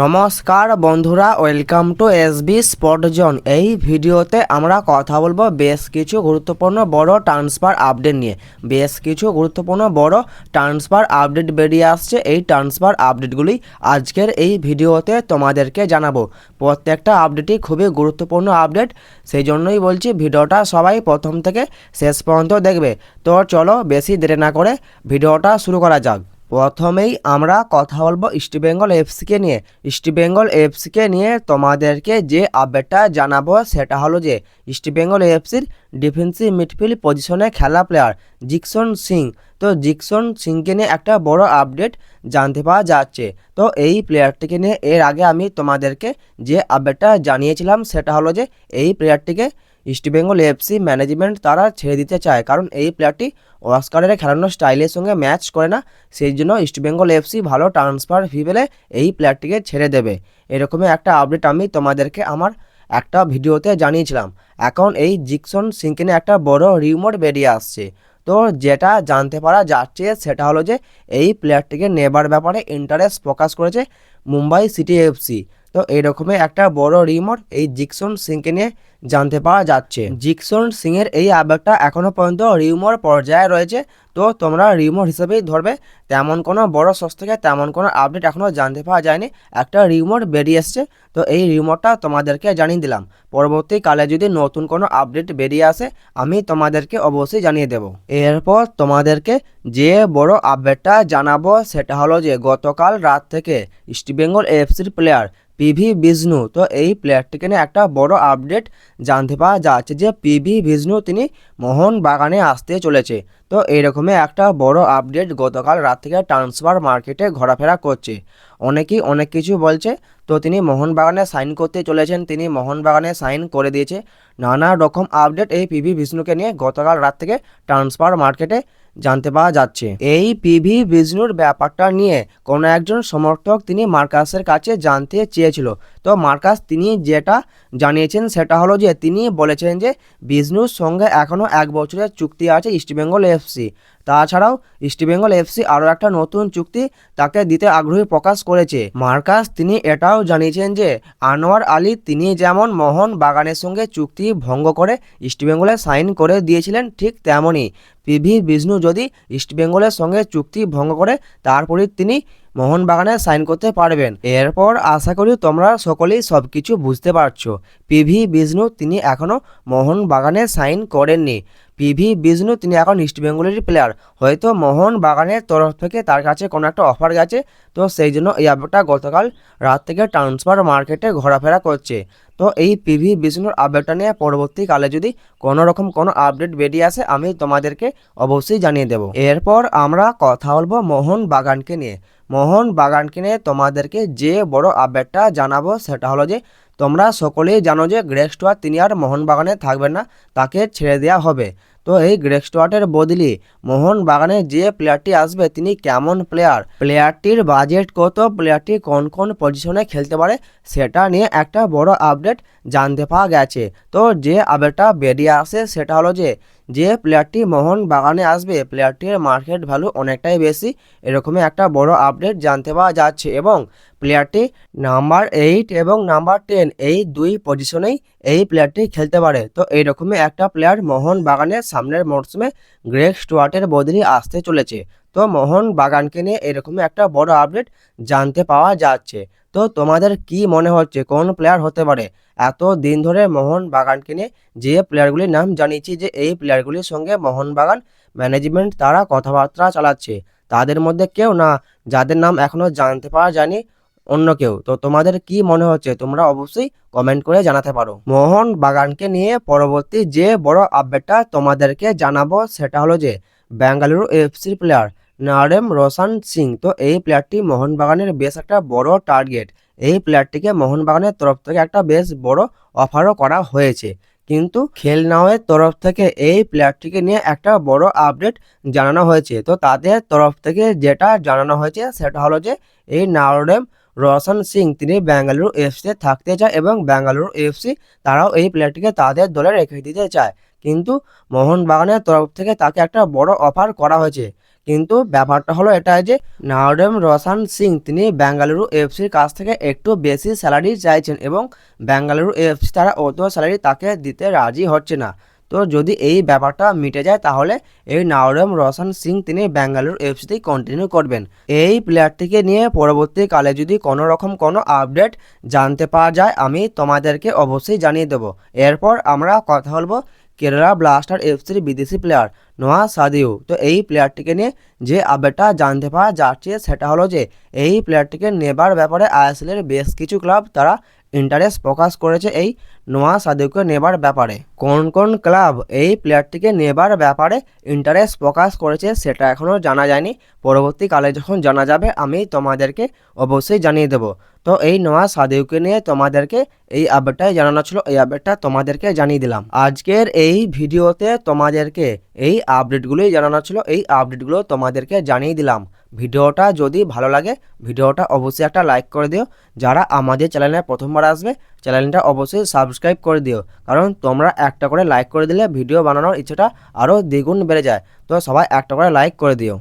নমস্কার বন্ধুরা welcome to S B spot zone এই ভিডিওতে আমরা কথা বলব বেশ কিছু গুরুত্বপূর্ণ বড় ট্রান্সফার আপডেট নিয়ে। বেশ কিছু গুরুত্বপূর্ণ বড় ট্রান্সফার আপডেট বেরিয়ে আসছে। এই ট্রান্সফার আপডেটগুলি আজকের এই ভিডিওতে তোমাদেরকে জানাব। প্রত্যেকটা আপডেটই খুবই গুরুত্বপূর্ণ আপডেট সেই জন্যই বলছি ভিডিওটা সবাই প্রথম থেকে শেষ পর্যন্ত দেখবে। তো চলো বেশি দেরি না করে ভিডিওটা শুরু করা যাক। প্রথমেই আমরা কথা বলব ইস্টবেঙ্গল এফসিকে নিয়ে। ইস্টবেঙ্গল এফসিকে নিয়ে তোমাদেরকে যে আপডেটটা জানাব সেটা হলো যে ইস্টবেঙ্গল এফসির ডিফেন্সিভ মিডফিল্ড পজিশনে খেলা প্লেয়ার জিকসন সিং তো জিকসন সিংকে নিয়ে একটা বড় আপডেট জানতে পাওয়া যাচ্ছে। তো এই প্লেয়ারটিকে নিয়ে এর আগে আমি তোমাদেরকে যে আপডেটটা জানিয়েছিলাম সেটা হলো যে, এই প্লেয়ারটিকে ইস্টবেঙ্গল এফসি ম্যানেজমেন্ট তারা ছেড়ে দিতে চায়। কারণ এই প্লেয়ারটি অস্কারের খেলানোর স্টাইলের সঙ্গে ম্যাচ করে না। সেই জন্য ইস্টবেঙ্গল এফসি ভালো ট্রান্সফার ফি পেলে এই প্লেয়ারটিকে ছেড়ে দেবে। এরকমই একটা আপডেট আমি তোমাদেরকে আমার একটা ভিডিওতে জানিয়েছিলাম। এখন এই জিকসন সিংকে একটা বড় রিমোট বেরিয়ে আসছে। তো যেটা জানতে পারা যাচ্ছে সেটা হলো যে এই প্লেয়ারটিকে নেবার ব্যাপারে ইন্টারেস্ট প্রকাশ করেছে মুম্বাই সিটি এফসি তো এইরকমই একটা বড় রিমোট এই জিকসন সিংকে নিয়ে জানতে পাওয়া যাচ্ছে। জিকসন সিংয়ের এই আপডেটটা এখনও পর্যন্ত রিউমর পর্যায়ে রয়েছে। তো তোমরা রিউমর হিসেবেই ধরবে, তেমন কোনো বড় সোর্স থেকে তেমন কোনো আপডেট এখনও জানতে পাওয়া যায়নি। একটা রিউমর বেরিয়ে এসছে, তো এই রিউমরটা তোমাদেরকে জানিয়ে দিলাম। পরবর্তীকালে যদি নতুন কোনো আপডেট বেরিয়ে আসে, আমি তোমাদেরকে অবশ্যই জানিয়ে দেব। এরপর তোমাদেরকে যে বড় আপডেটটা জানাব, সেটা হলো যে গতকাল রাত থেকে ইস্টবেঙ্গল এফসির প্লেয়ার পিভি বিষ্ণু তো এই প্লেয়ারটিকে নিয়ে একটা বড় আপডেট জানতে পাওয়া যাচ্ছে যে পিভি বিষ্ণু তিনি মোহন বাগানে আসতে চলেছে। তো এইরকমই একটা বড় আপডেট গতকাল রাত থেকে ট্রান্সফার মার্কেটে ঘোরাফেরা করছে। অনেকেই অনেক কিছু বলছে। তো তিনি মোহনবাগানে সাইন করতে চলেছেন। তিনি মোহনবাগানে সাইন করে দিয়েছে। নানা রকম আপডেট এই পিভি বিষ্ণুকে নিয়ে গতকাল রাত থেকে ট্রান্সফার মার্কেটে জানতে পাওয়া যাচ্ছে। এই পিভি বিষ্ণুর ব্যাপারটা নিয়ে কোনো একজন সমর্থক তিনি মার্কাসের কাছে জানতে চেয়েছিল। তো মার্কাস তিনি যেটা জানিয়েছেন সেটা হলো যে, তিনি বলেছেন যে বিষ্ণুর সঙ্গে এখনও এক বছরের চুক্তি আছে ইস্টবেঙ্গল এফসি। তাছাড়াও ইস্টবেঙ্গল এফসি আরও একটা নতুন চুক্তি তাকে দিতে আগ্রহী প্রকাশ করেছে। মার্কাস, তিনি এটাও জানিয়েছেন যে, আনোয়ার আলী তিনি যেমন মোহন বাগানের সঙ্গে চুক্তি ভঙ্গ করে ইস্টবেঙ্গলে সাইন করে দিয়েছিলেন, ঠিক তেমনই পিভি বিষ্ণু যদি ইস্টবেঙ্গলের সঙ্গে চুক্তি ভঙ্গ করে, তারপরে তিনি মোহনবাগানে সাইন করতে পারবেন। এরপর আশা করি তোমরা সকলেই সব কিছু বুঝতে পারছ। পিভি বিষ্ণু তিনি এখনও মোহনবাগানে সাইন করেননি। পিভি বিষ্ণু তিনি এখন ইস্টবেঙ্গলেরই প্লেয়ার হয়তো মোহন বাগানের তরফ থেকে তার কাছে কোনো একটা অফার গেছে, তো সেই জন্য এই আপডেটটা গতকাল রাত থেকে ট্রান্সফার মার্কেটে ঘোরাফেরা করছে। তো এই পিভি বিষ্ণুর আপডেটটা নিয়ে পরবর্তীকালে যদি কোনো রকম কোনো আপডেট বেরিয়ে আসে, আমি তোমাদেরকে অবশ্যই জানিয়ে দেব। এরপর আমরা কথা বলব মোহন বাগানকে নিয়ে। মোহন বাগানকে নিয়ে তোমাদেরকে যে বড় আপডেটটা জানাব, সেটা হলো যে, তোমরা সকলেই জানো যে গ্রেস্টোয়া তিনি আর মোহনবাগানে থাকবেন না, তাকে ছেড়ে দেওয়া হবে। তো এই গ্রেক স্টুয়ার্টের বদলি মোহন বাগানে যে প্লেয়ারটি আসবে, তিনি কেমন প্লেয়ার প্লেয়ারটির বাজেট কত? প্লেয়ারটি কোন কোন পজিশনে খেলতে পারে? সেটা নিয়ে একটা বড় আপডেট জানতে পাওয়া গেছে। তো যে আপডেটটা বেরিয়ে আসে, সেটা হলো যে যে প্লেয়ারটি মোহন বাগানে আসবে প্লেয়ারটির মার্কেট ভ্যালু অনেকটাই বেশি। এরকমই একটা বড় আপডেট জানতে পাওয়া যাচ্ছে এবং প্লেয়ারটি নাম্বার এইট এবং নাম্বার টেন এই দুই পজিশনেই এই প্লেয়ারটি খেলতে পারে। তো এইরকমই একটা প্লেয়ার মোহন বাগানের সামনের মরশুমে গ্রেক স্টুয়ার্টের বদলি আসতে চলেছে। তো মোহন বাগানকে নিয়ে এরকমই একটা বড় আপডেট জানতে পাওয়া যাচ্ছে। তো তোমাদের কি মনে হচ্ছে? কোন প্লেয়ার হতে পারে? এত দিন ধরে মোহন বাগানকে নিয়ে যে প্লেয়ারগুলির নাম জানিয়েছি যে এই প্লেয়ারগুলির সঙ্গে মোহনবাগান ম্যানেজমেন্ট তারা কথাবার্তা চালাচ্ছে, তাদের মধ্যে কেউ না, যাদের নাম এখনও জানতে পারা যায়নি অন্য কেউ। তো তোমাদের কি মনে হচ্ছে? তোমরা অবশ্যই কমেন্ট করে জানাতে পারো। মোহন বাগানকে নিয়ে পরবর্তী যে বড় আপডেটটা তোমাদেরকে জানাব সেটা হলো যে, বেঙ্গালুরু এফসির প্লেয়ার নারেম রোশন সিং। তো এই প্লেয়ারটি মোহনবাগানের বেশ একটা বড় টার্গেট এই প্লেয়ারটিকে মোহনবাগানের তরফ থেকে একটা বেশ বড় অফারও করা হয়েছে। কিন্তু খেলনাওয়ের তরফ থেকে এই প্লেয়ারটিকে নিয়ে একটা বড় আপডেট জানানো হয়েছে। তো তাদের তরফ থেকে যেটা জানানো হয়েছে সেটা হলো যে, এই নারোডেম রোশন সিং, তিনি বেঙ্গালুরু এফসিতে থাকতে চায় এবং বেঙ্গালুরু এফসি তারাও এই প্লেয়ারটিকে তাদের দলে রেখে দিতে চায়। কিন্তু মোহনবাগানের তরফ থেকে তাকে একটা বড় অফার করা হয়েছে। কিন্তু ব্যাপারটা হলো এটা যে নাওডেম রসান সিং, তিনি বেঙ্গালুরু এফসির কাছ থেকে একটু বেশি স্যালারি চাইছেন এবং বেঙ্গালুরু এফসি তারা অত স্যালারি তাকে দিতে রাজি হচ্ছে না। তো যদি এই ব্যাপারটা মিটে যায় তাহলে এই নাওরম রোশন সিং, তিনি বেঙ্গালুরু এফসিতেই কন্টিনিউ করবেন। এই প্লেয়ারটিকে নিয়ে পরবর্তীকালে যদি কোনো রকম কোনো আপডেট জানতে পাওয়া যায়, আমি তোমাদেরকে অবশ্যই জানিয়ে দেবো। এরপর আমরা কথা বলব কেরালা ব্লাস্টার এফসির বিদেশি প্লেয়ার নোয়া সাদিউ। তো এই প্লেয়ারটিকে নিয়ে যে আপডেটটা জানতে পারা যাচ্ছে, সেটা হলো যে এই প্লেয়ারটিকে নেবার ব্যাপারে আইএসএলের বেশ কিছু ক্লাব তারা ইন্টারেস্ট প্রকাশ করেছে এই নোয়া সাদিউকে নেবার ব্যাপারে। কোন কোন ক্লাব এই প্লেয়ারটিকে নেবার ব্যাপারে ইন্টারেস্ট প্রকাশ করেছে সেটা এখনও জানা যায়নি। পরবর্তীকালে যখন জানা যাবে, আমি তোমাদেরকে অবশ্যই জানিয়ে দেবো। তো এই নোয়া সাদিউকে নিয়ে তোমাদেরকে এই আপডেটটাই জানানো ছিল। এই আপডেটটা তোমাদেরকে জানিয়ে দিলাম। আজকের এই ভিডিওতে তোমাদেরকে এই আপডেটগুলোই জানানো ছিল। এই আপডেটগুলো তোমাদেরকে জানিয়ে দিলাম। ভিডিওটা যদি ভালো লাগে, ভিডিওটা অবশ্যই একটা লাইক করে দিও। যারা আমাদের চ্যানেলে প্রথমবার আসবে চ্যানেলটা অবশ্যই সাবস্ক্রাইব করে দিও। কারণ তোমরা একটা করে লাইক করে দিলে ভিডিও বানানোর ইচ্ছেটা আরও দ্বিগুণ বেড়ে যায়। তো সবাই একটা করে লাইক করে দিও।